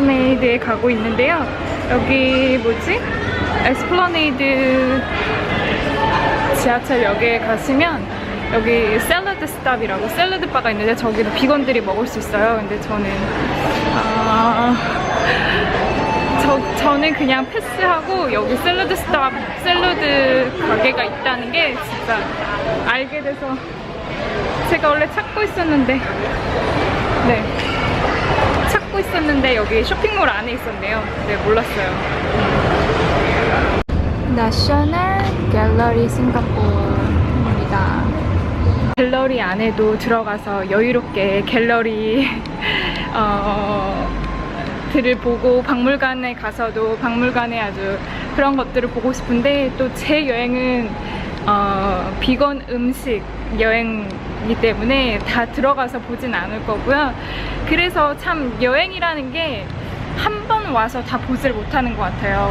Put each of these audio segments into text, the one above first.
에스플라네이드에 가고 있는데요. 여기 뭐지? 에스플라네이드 지하철역에 가시면 여기 샐러드 스탑이라고 샐러드 바가 있는데 저기도 비건들이 먹을 수 있어요. 근데 저는 아, 저, 저는 그냥 패스하고 여기 샐러드 스탑 샐러드 가게가 있다는 게 진짜 알게 돼서 제가 원래 찾고 있었는데 네. 있었는데 여기 쇼핑몰 안에 있었네요. 네, 몰랐어요. 나셔널 갤러리 싱가포르입니다. 갤러리 안에도 들어가서 여유롭게 갤러리 어, 들을 보고 박물관에 가서도 박물관에 아주 그런 것들을 보고 싶은데 또 제 여행은 어, 비건 음식 여행 이기 때문에 다 들어가서 보진 않을 거고요. 그래서 참 여행이라는 게 한 번 와서 다 보질 못하는 것 같아요.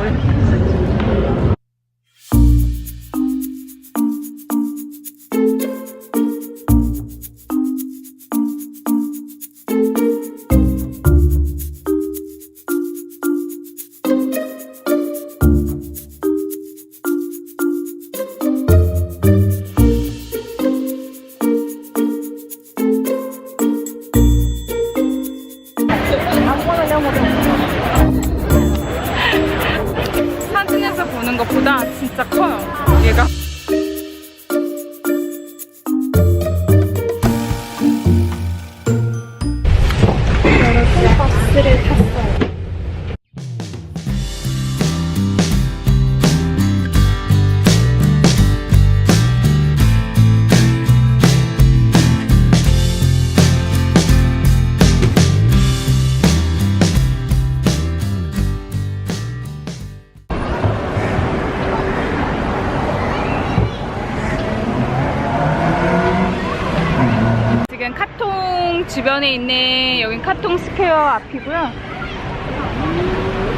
주변에 있는 여긴 카통 스퀘어 앞이고요.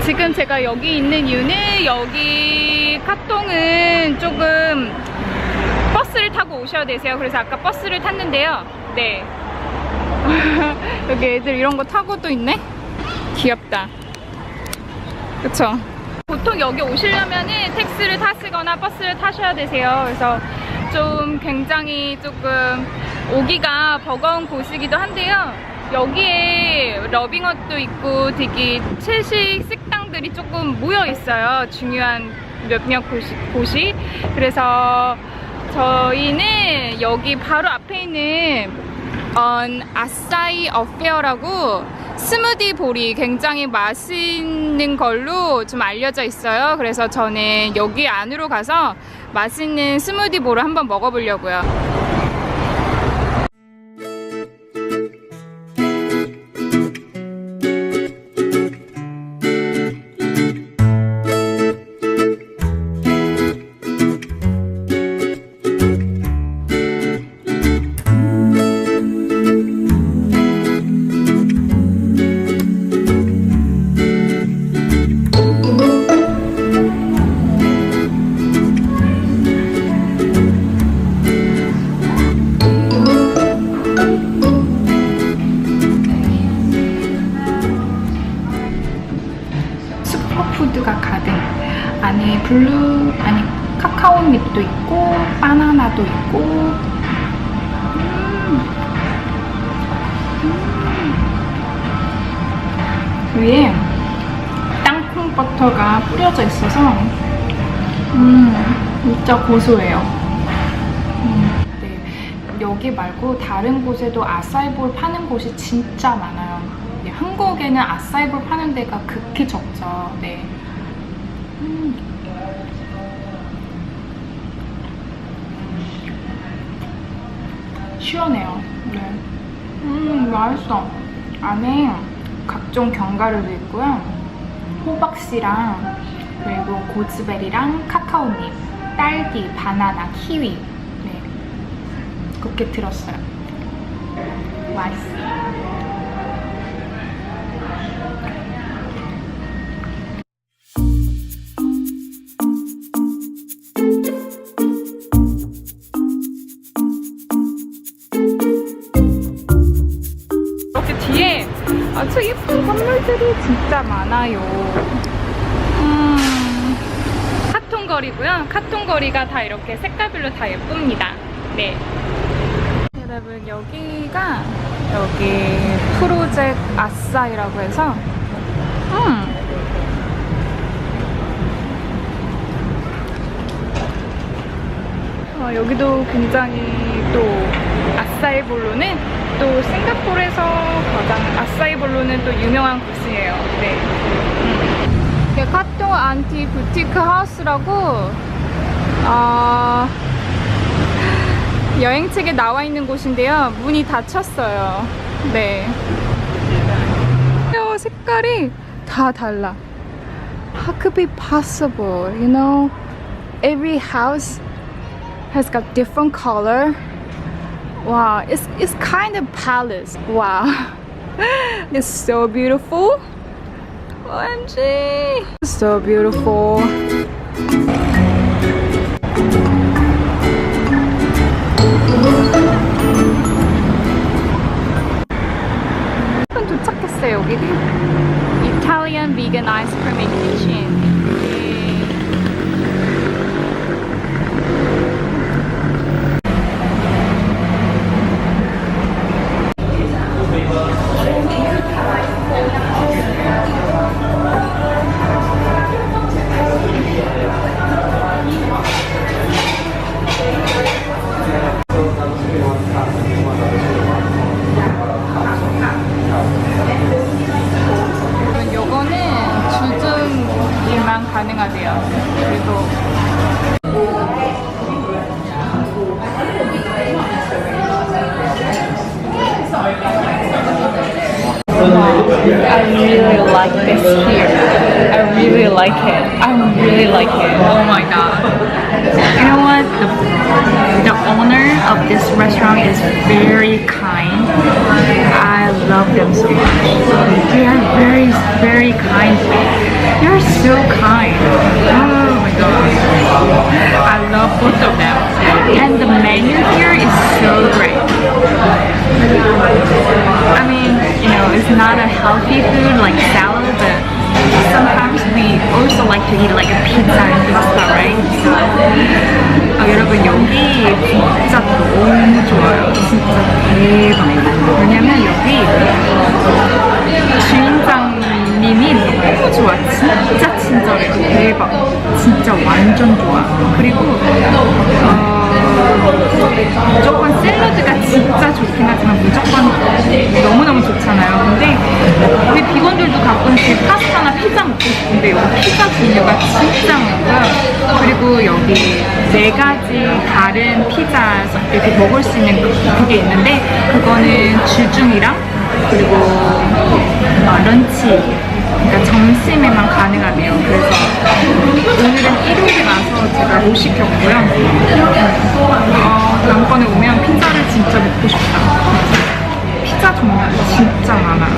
지금 제가 여기 있는 이유는 여기 카통은 조금 버스를 타고 오셔야 되세요. 그래서 아까 버스를 탔는데요. 네. 여기 애들 이런 거 타고 또 있네? 귀엽다. 그쵸? 보통 여기 오시려면은 택시를 타시거나 버스를 타셔야 되세요. 그래서 좀 굉장히 조금 오기가 버거운 곳이기도 한데요. 여기에 러빙헛도 있고 되게 채식 식당들이 조금 모여 있어요. 중요한 몇몇 곳이, 곳이. 그래서 저희는 여기 바로 앞에 있는 언 아싸이 어페어라고 스무디 볼이 굉장히 맛있는 걸로 좀 알려져 있어요. 그래서 저는 여기 안으로 가서 맛있는 스무디 볼을 한번 먹어보려고요. 카카오잎도 있고 바나나도 있고 음. 음. 위에 땅콩 버터가 뿌려져 있어서 음 진짜 고소해요. 음, 네. 여기 말고 다른 곳에도 아사이볼 파는 곳이 진짜 많아요. 네, 한국에는 아사이볼 파는 데가 극히 적죠. 네. 시원해요. 네. 음, 맛있어. 안에 각종 견과류도 있고요. 호박씨랑 그리고 고즈베리랑 카카오잎, 딸기, 바나나, 키위. 네. 그렇게 들었어요. 맛있어. 이 많아요. 음, 카통거리고요. 카통거리가 다 이렇게 색깔별로 다 예쁩니다. 네. 여러분 여기가 여기 프로젝트 아싸이라고 해서 음. 어, 여기도 굉장히 또 아싸이 볼로는 또 싱가포르에서 가장 아싸이볼로는 또 유명한 곳이에요. 네. 음. 이게 카통 안티 부티크 하우스라고 어, 여행책에 나와 있는 곳인데요. 문이 닫혔어요. 네. 어, 색깔이 다 달라. How could be possible? You know, every house has got different color. Wow, it's it's kind of palace. Wow, it's so beautiful. OMG, so beautiful. 한 도착했어요 여기. Italian vegan ice cream kitchen. very, very kind. They are so kind. Oh my god. I love both of them. And the menu here is so great. I mean, you know, it's not a healthy food like salad, but sometimes we also like to eat like a pizza and pasta, right? So, 아, 여러분 여기 진짜 너무 좋아요. 진짜 대박. 왜냐면 여기 주인장 님이 너무 좋아. 진짜 친절해요. 대박. 진짜 완전 좋아. 그리고 어, 무조건 샐러드가 진짜 좋긴 하지만 무조건 너무너무 좋잖아요. 근데 우리 비건들도 가끔씩 파스타나 피자 먹고 싶은데 여기 피자 종류가 진짜 많고요. 그리고 여기 네 가지 다른 피자 이렇게 먹을 수 있는 그- 그게 있는데 그거는 주중이랑 그리고 어, 런치 그러니까 점심에만 가능하대요. 그래서 오늘은 일요일이라서 제가 못 시켰고요. 어, 다음번에 오면 피자를 진짜 먹고 싶다. 피자 종류가 진짜 많아요.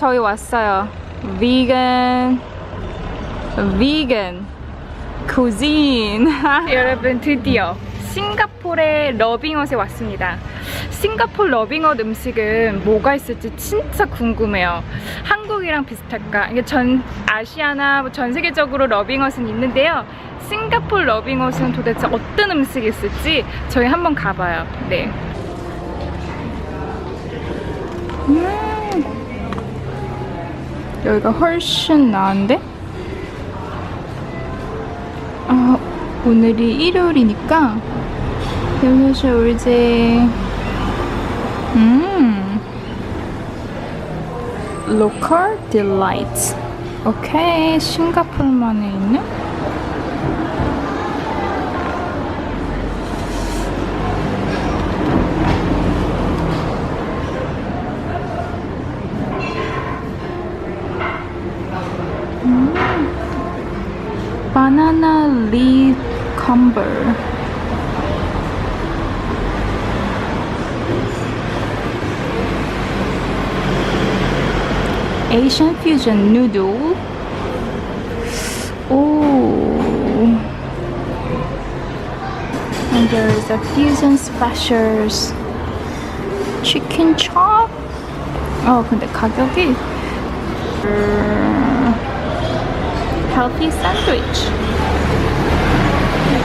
저희 왔어요. 비건, 비건, 쿠진. 여러분 드디어 싱가포르의 러빙헛에 왔습니다. 싱가포르 러빙헛 음식은 뭐가 있을지 진짜 궁금해요. 한국이랑 비슷할까? 이게 전 아시아나 뭐전 세계적으로 러빙헛은 있는데요. 싱가포르 러빙헛은 도대체 어떤 음식이 있을지 저희 한번 가봐요. 네. 음. 여기가 훨씬 나은데? 아, 오늘이 일요일이니까 여기서 이제 음. Local Delight 오케이. 싱가포르만에 있는 fusion noodle. Oh. And there is a fusion specials chicken chop. 어 근데 가격이 음, healthy sandwich.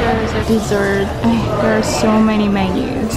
There's a dessert. Eh, There are so many menus.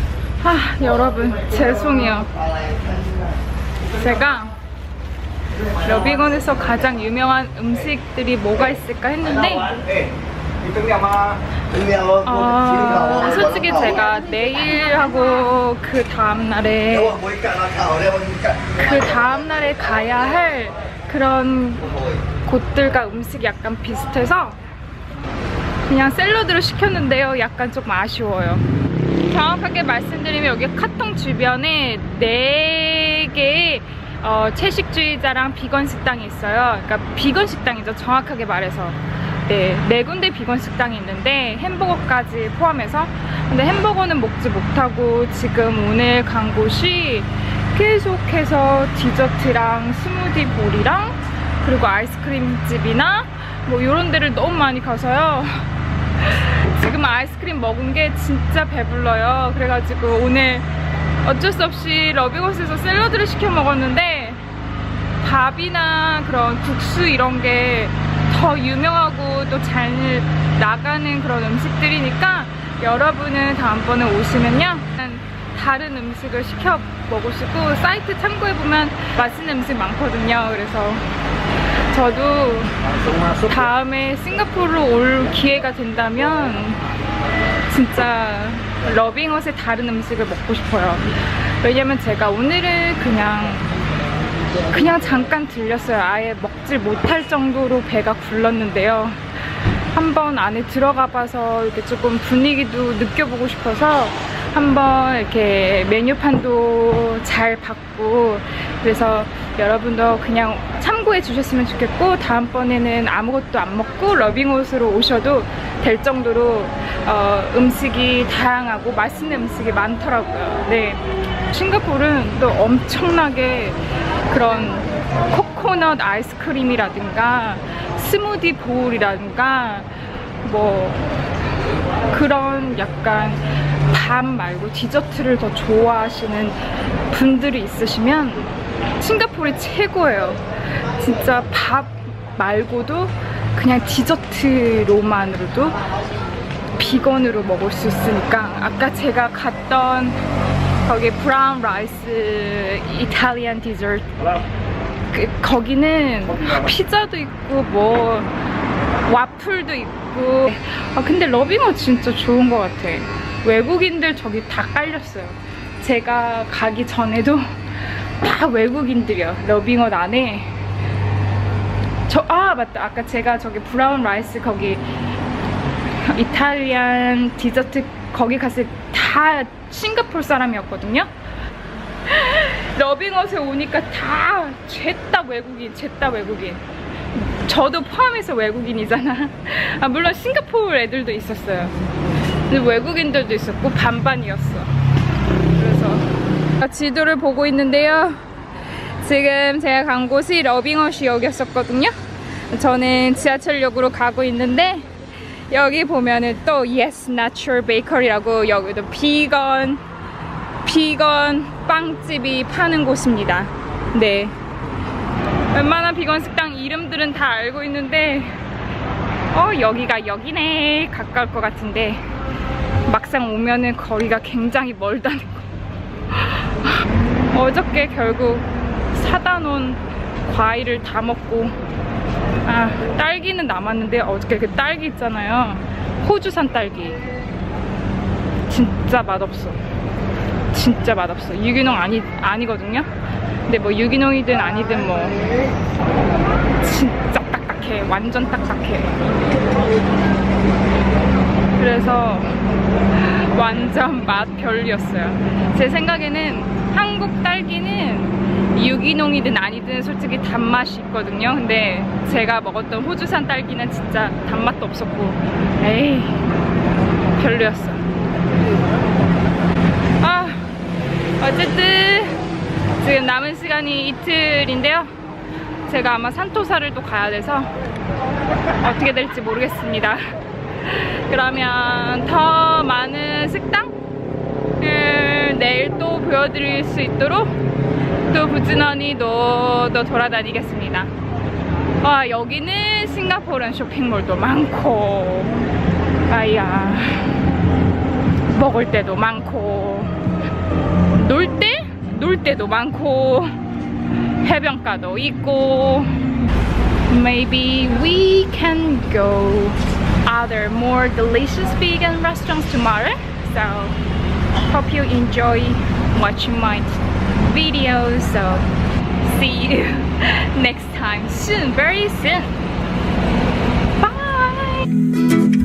아, 여러분, 죄송해요. 제가 러비건에서 가장 유명한 음식들이 뭐가 있을까 했는데, 어, 솔직히 제가 내일하고 그 다음날에, 그 다음날에 가야 할 그런 곳들과 음식이 약간 비슷해서, 그냥 샐러드를 시켰는데요. 약간 조금 아쉬워요. 정확하게 말씀드리면 여기 카통 주변에 네 개의 어, 채식주의자랑 비건 식당이 있어요. 그러니까 비건 식당이죠. 정확하게 말해서. 네, 네 군데 비건 식당이 있는데 햄버거까지 포함해서 근데 햄버거는 먹지 못하고 지금 오늘 간 곳이 계속해서 디저트랑 스무디 볼이랑 그리고 아이스크림 집이나 뭐 이런 데를 너무 많이 가서요. 지금 아이스크림 먹은 게 진짜 배불러요. 그래가지고 오늘 어쩔 수 없이 러비곳에서 샐러드를 시켜 먹었는데 밥이나 그런 국수 이런 게 더 유명하고 또 잘 나가는 그런 음식들이니까 여러분은 다음번에 오시면요. 다른 음식을 시켜 먹으시고 사이트 참고해보면 맛있는 음식 많거든요. 그래서 저도 다음에 싱가포르 올 기회가 된다면 진짜 러빙헛의 다른 음식을 먹고 싶어요. 왜냐면 제가 오늘은 그냥 그냥 잠깐 들렸어요. 아예 먹질 못할 정도로 배가 굴렀는데요. 한번 안에 들어가 봐서 이렇게 조금 분위기도 느껴보고 싶어서 한번 이렇게 메뉴판도 잘 봤고 그래서 여러분도 그냥 참고해 주셨으면 좋겠고 다음번에는 아무것도 안 먹고 러빙옷으로 오셔도 될 정도로 어, 음식이 다양하고 맛있는 음식이 많더라고요. 네. 싱가포르는 또 엄청나게 그런 코코넛 아이스크림이라든가 스무디 보울이라든가 뭐 그런 약간 밥 말고 디저트를 더 좋아하시는 분들이 있으시면 싱가포르이 최고예요. 진짜 밥 말고도 그냥 디저트로만으로도 비건으로 먹을 수 있으니까 아까 제가 갔던 거기 브라운 라이스 이탈리안 디저트 그, 거기는 피자도 있고 뭐 와플도 있고 아 근데 러빙어 진짜 좋은 것 같아 외국인들 저기 다 깔렸어요 제가 가기 전에도 다 외국인들이요 러빙어 안에 저 아 맞다 아까 제가 저기 브라운 라이스 거기 이탈리안 디저트 거기 갔을 때 다 싱가포르 사람이었거든요 러빙어에 오니까 다 죄다 외국인, 죄다 외국인. 저도 포함해서 외국인이잖아. 아, 물론 싱가포르 애들도 있었어요. 근데 외국인들도 있었고 반반이었어. 그래서 지도를 보고 있는데요. 지금 제가 간 곳이 러빙어시 역이었었거든요. 저는 지하철역으로 가고 있는데 여기 보면은 또 Yes Natural Bakery라고 여기도 비건 비건 빵집이 파는 곳입니다. 네. 웬만한 비건 식당 이름들은 다 알고 있는데, 어, 여기가 여기네. 가까울 것 같은데, 막상 오면은 거리가 굉장히 멀다는 거. 어저께 결국 사다 놓은 과일을 다 먹고, 아, 딸기는 남았는데, 어저께 그 딸기 있잖아요. 호주산 딸기. 진짜 맛없어. 진짜 맛없어. 유기농 아니 아니거든요. 근데 뭐 유기농이든 아니든 뭐 진짜 딱딱해. 완전 딱딱해. 그래서 완전 맛 별이었어요. 제 생각에는 한국 딸기는 유기농이든 아니든 솔직히 단맛이 있거든요. 근데 제가 먹었던 호주산 딸기는 진짜 단맛도 없었고, 에이, 별로였어. 아, 어쨌든 지금 남은 시간이 이틀인데요. 제가 아마 산토사를 또 가야 돼서 어떻게 될지 모르겠습니다. 그러면 더 많은 식당을 내일 또 보여드릴 수 있도록 또 부지런히 또, 또 돌아다니겠습니다. 와, 여기는 싱가포르는 쇼핑몰도 많고, 아야. 먹을 때도 많고 놀 때? 놀 때도 많고 해변가도 있고 Maybe we can go other more delicious vegan restaurants tomorrow. So hope you enjoy watching my videos. So see you next time soon very soon. Bye